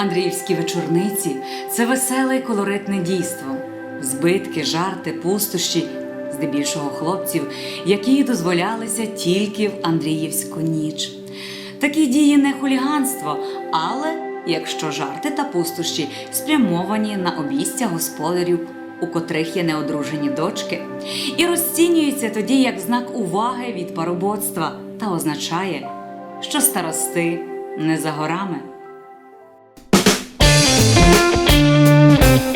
Андріївські вечорниці це веселе й колоритне дійство, збитки, жарти, пустощі, здебільшого хлопців, які дозволялися тільки в Андріївську ніч. Такі дії не хуліганство, але якщо жарти та пустощі спрямовані на обійстя господарів, у котрих є неодружені дочки, і розцінюються тоді як знак уваги від парубоцтва та означає, що старости не за горами. Thank you.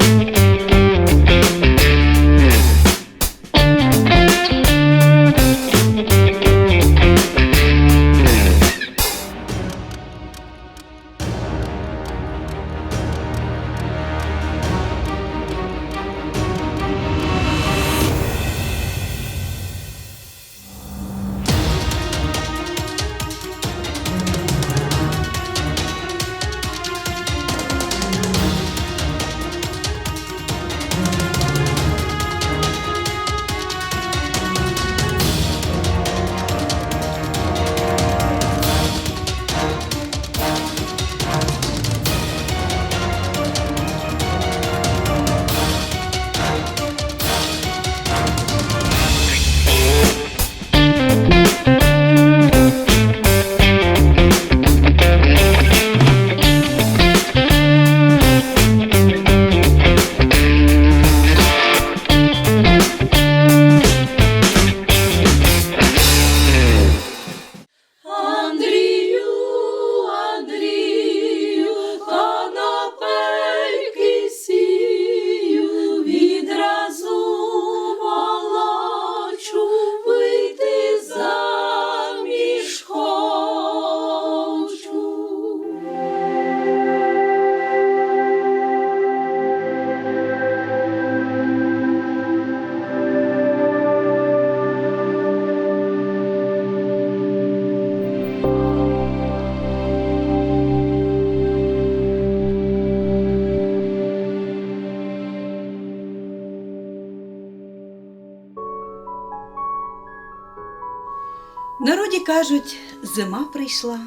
Народі кажуть, зима прийшла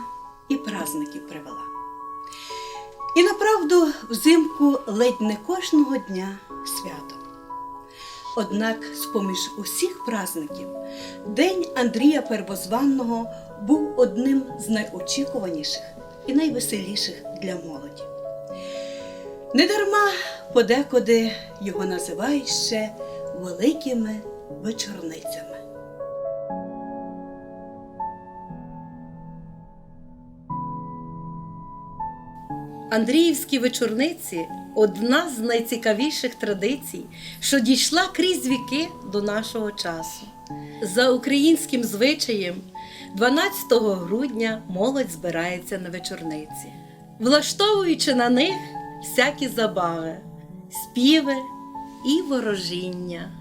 і праздників привела. І направду взимку ледь не кожного дня свято. Однак, з-поміж усіх праздників, День Андрія Первозванного був одним з найочікуваніших і найвеселіших для молоді. Недарма подекуди його називають ще великими вечорницями. Андріївські вечорниці одна з найцікавіших традицій, що дійшла крізь віки до нашого часу. За українським звичаєм, 12 грудня молодь збирається на вечорниці, влаштовуючи на них всякі забави, співи і ворожіння.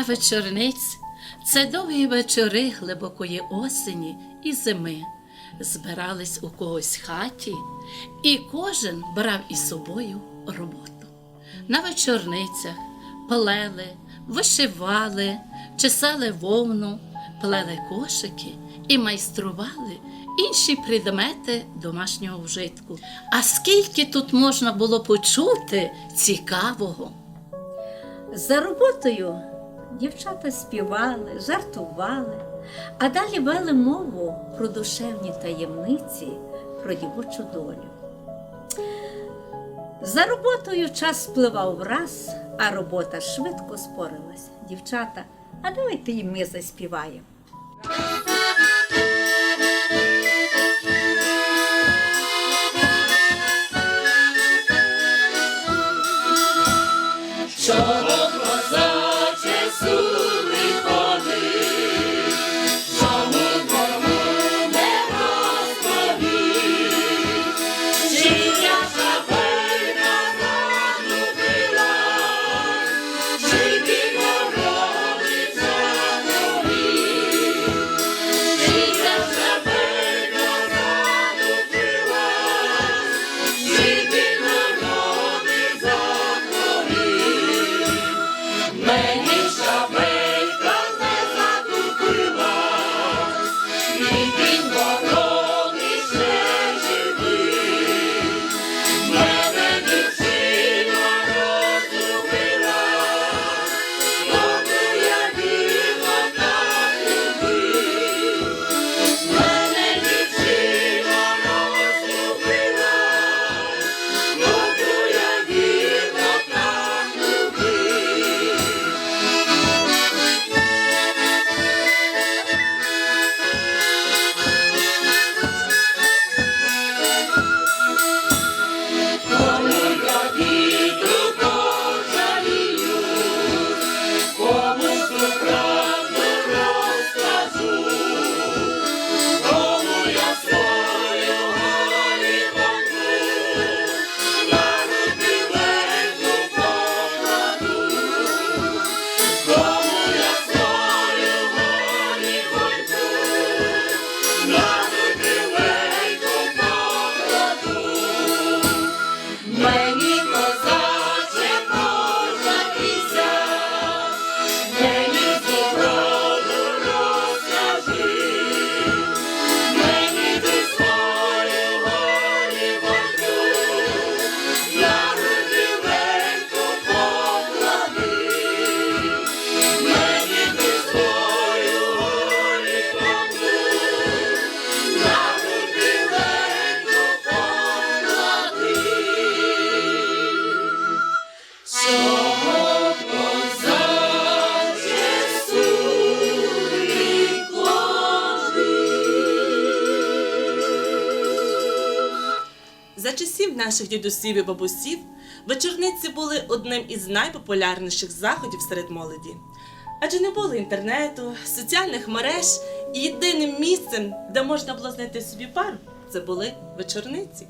Пора вечорниць це довгі вечори глибокої осені і зими. Збирались у когось хаті, і кожен брав із собою роботу. На вечорницях плели, вишивали, чесали вовну, плели кошики і майстрували інші предмети домашнього вжитку. А скільки тут можна було почути цікавого? За роботою дівчата співали, жартували, а далі вели мову про душевні таємниці, про дівочу долю. За роботою час спливав враз, а робота швидко спорилась. Дівчата, а давайте і ми заспіваємо. Чого наших дідусів і бабусів, вечорниці були одним із найпопулярніших заходів серед молоді. Адже не було інтернету, соціальних мереж, і єдиним місцем, де можна було знайти собі пару, це були вечорниці.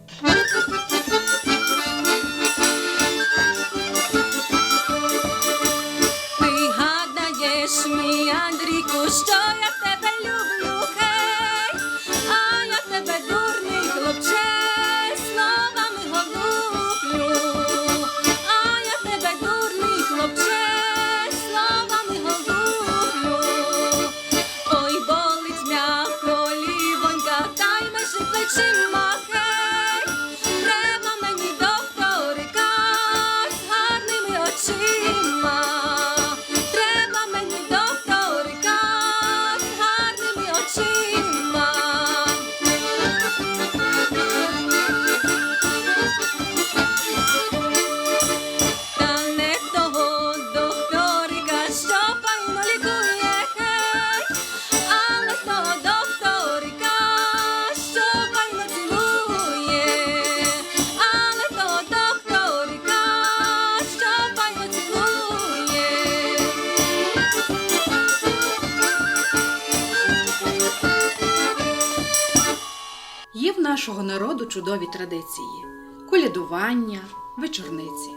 Нашого народу чудові традиції: колядування, вечорниці.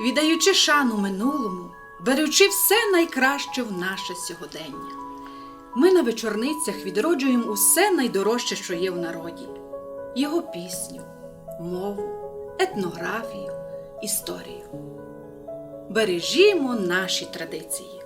Віддаючи шану минулому, беручи все найкраще в наше сьогодення. Ми на вечорницях відроджуємо усе найдорожче, що є в народі: його пісню, мову, етнографію, історію. Бережімо наші традиції.